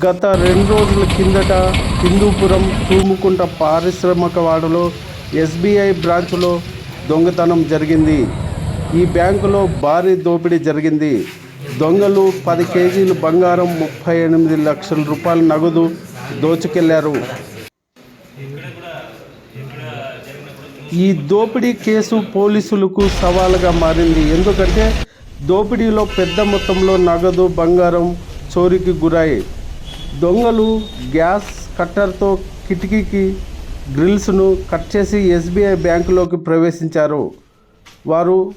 గత రెండు రోజుల కిందట హిందూపురం తూముకుంట పారిశ్రామికవాడలో ఎస్బీఐ బ్రాంచ్లో దొంగతనం జరిగింది. ఈ బ్యాంకులో భారీ దోపిడీ జరిగింది. దొంగలు పది కేజీలు బంగారం ముప్పై ఎనిమిది లక్షల రూపాయల నగదు దోచుకెళ్ళారు. ఈ దోపిడీ కేసు పోలీసులకు సవాలుగా మారింది. ఎందుకంటే దోపిడీలో పెద్ద మొత్తంలో నగదు బంగారం చోరీకి గురాయి దొంగలు గ్యాస్ కట్టర్తో కిటికీకి గ్రిల్స్ను కట్ చేసి ఎస్బీఐ బ్యాంకులోకి ప్రవేశించారు. వారు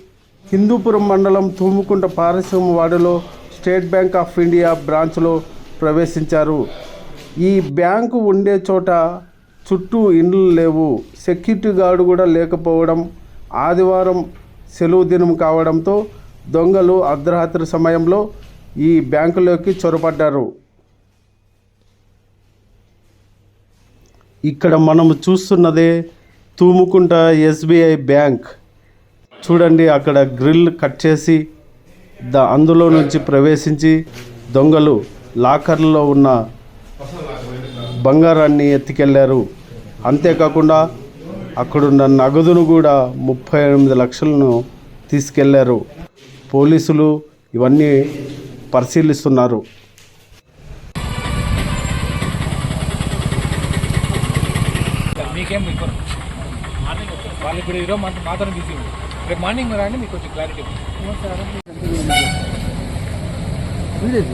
హిందూపురం మండలం తుమ్ముకుంట పారిశ్రమవాడలో స్టేట్ బ్యాంక్ ఆఫ్ ఇండియా బ్రాంచ్లో ప్రవేశించారు. ఈ బ్యాంకు ఉండే చోట చుట్టూ ఇండ్లు లేవు. సెక్యూరిటీ గార్డు కూడా లేకపోవడం ఆదివారం సెలవు దినం కావడంతో దొంగలు అర్ధరాత్రి సమయంలో ఈ బ్యాంకులోకి చొరబడ్డారు. ఇక్కడ మనము చూస్తున్నదే తూముకుంట ఎస్బీఐ బ్యాంక్. చూడండి అక్కడ గ్రిల్ కట్ చేసి ద అందులో నుంచి ప్రవేశించి దొంగలు లాకర్లో ఉన్న బంగారాన్ని ఎత్తికెళ్ళారు. అంతేకాకుండా అక్కడున్న నగదును కూడా ముప్పై ఎనిమిది లక్షలను తీసుకెళ్ళారు. పోలీసులు ఇవన్నీ పరిశీలిస్తున్నారు. మీకేం మీకు మార్నింగ్ వాళ్ళు ఇప్పుడు ఈరోజు మాత్రం మాత్రం బిజీ ఉంది రేపు మార్నింగ్ రండి మీకు కొంచెం క్లారిటీ ఈరోజు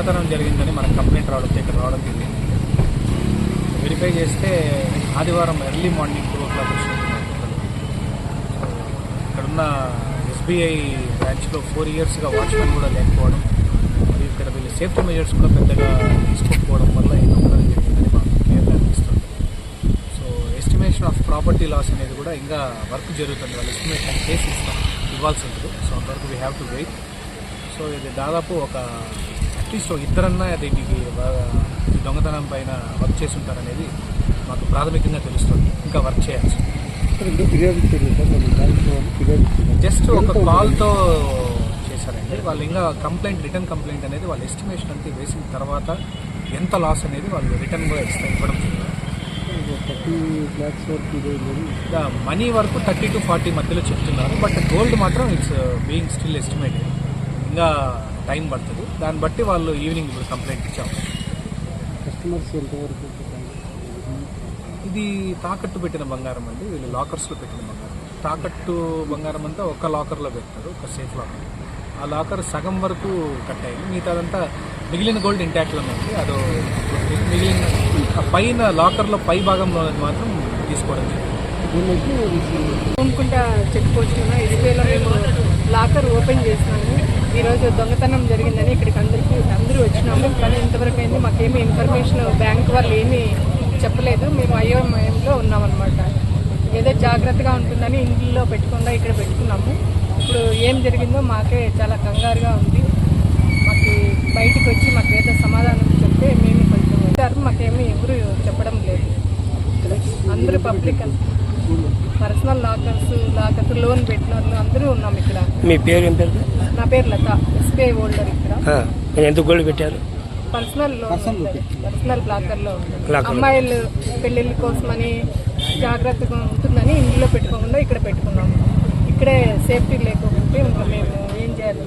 దొంగతనం జరిగిందని మనకు కంప్లైంట్ రావడం ఇక్కడ రావడం జరిగింది. వెరిఫై చేస్తే ఆదివారం early morning two o'clock ఇక్కడున్న ఎస్బీఐ బ్రాంచ్లో ఫోర్ ఇయర్స్గా వాచ్మెన్ కూడా లేకపోవడం మరియు ఇక్కడ వీళ్ళు సేఫ్టీ మెజర్స్ కూడా పెద్దగా తీసుకోకపోవడం వల్ల ఈ దొంగతనం జరిగిందని మాకు క్లియర్గా అనిపిస్తుంది. So estimation of property loss అనేది కూడా ఇంకా వర్క్ జరుగుతుంది. వాళ్ళు ఎస్టిమేషన్ చేసి ఇస్తాం. ఇవ్వాల్సి ఉంటుంది. సో అంతవరకు we have to wait so ఇది దాదాపు ఒక అట్లీస్ట్ ఇద్దరన్నా దీనికి బాగా దొంగతనం పైన వర్క్ చేసి ఉంటారనేది మాకు ప్రాథమికంగా తెలుస్తుంది. ఇంకా వర్క్ చేయాల్సి జస్ట్ ఒక కాల్తో చేశారండి. వాళ్ళు ఇంకా కంప్లైంట్ రిటర్న్ కంప్లైంట్ అనేది వాళ్ళ ఎస్టిమేషన్ అంతా వేసిన తర్వాత ఎంత లాస్ అనేది వాళ్ళు రిటర్న్ కూడా ఇస్తారు ఇవ్వడం మనీ వరకు థర్టీ టు ఫార్టీ మధ్యలో చెప్తున్నారు. బట్ గోల్డ్ మాత్రం ఇట్స్ బీయింగ్ స్టిల్ ఎస్టిమేటెడ్ ఇంకా టైం పడుతుంది. దాన్ని బట్టి వాళ్ళు ఈవినింగ్ ఇప్పుడు కంప్లైంట్ ఇచ్చాము. కస్టమర్స్ ఎంతవరకు ఇది తాకట్టు పెట్టిన బంగారం అండి. వీళ్ళు లాకర్స్లో పెట్టిన బంగారం. తాకట్టు బంగారం అంతా ఒక లాకర్లో పెట్టారు ఒక సేఫ్ లాకర్ ఆ లాకర్ సగం వరకు కట్ అయింది. మిగతాదంతా మిగిలిన గోల్డ్ ఇంటాక్ట్లో ఉంది. అదో మిగిలిన పైన లాకర్లో పై భాగంలో మాత్రం తీసుకోవడం జరిగింది. కొనుక్కుంటా చెక్ మేము లాకర్ ఓపెన్ చేసినాము. ఈరోజు దొంగతనం జరిగిందని ఇక్కడికి అందరికీ అందరూ వచ్చినాము. కానీ ఇంతవరకు అయింది మాకేమి ఇన్ఫర్మేషన్ బ్యాంక్ వాళ్ళు ఏమీ చెప్పలేదు. మేము అయోమయంలో ఉన్నామన్నమాట. ఏదో జాగ్రత్తగా ఉంటుందని ఇంట్లో పెట్టకుండా ఇక్కడ పెట్టుకున్నాము. ఇప్పుడు ఏం జరిగిందో మాకే చాలా కంగారుగా ఉంది. మాకు బయటికి వచ్చి మాకు ఏదో సమాధానం చెప్తే మేము కొంచెం మాకేమీ ఎవరు చెప్పడం లేదు. అందరూ public personal lockers lockers loan పెట్టిన వాళ్ళు అందరూ ఉన్నాం ఇక్కడ. మీ పేరు ఏం పేరు? నా పేరు లత ఎస్బీఐ హోల్డర్ ఇక్కడ. నేను ఎంత గోల్డ్ పెట్టారు? Personal loan. పర్సనల్ లాకర్లో ఉంటుంది. లాకర్. అమ్మాయిలు పెళ్ళిళ్ళ కోసమని జాగ్రత్తగా ఉంటుందని ఇంట్లో పెట్టుకోకుండా ఇక్కడ పెట్టుకున్నాము. ఇక్కడే సేఫ్టీ లేకపోతే ఇంకా మేము ఏం చేయాలి?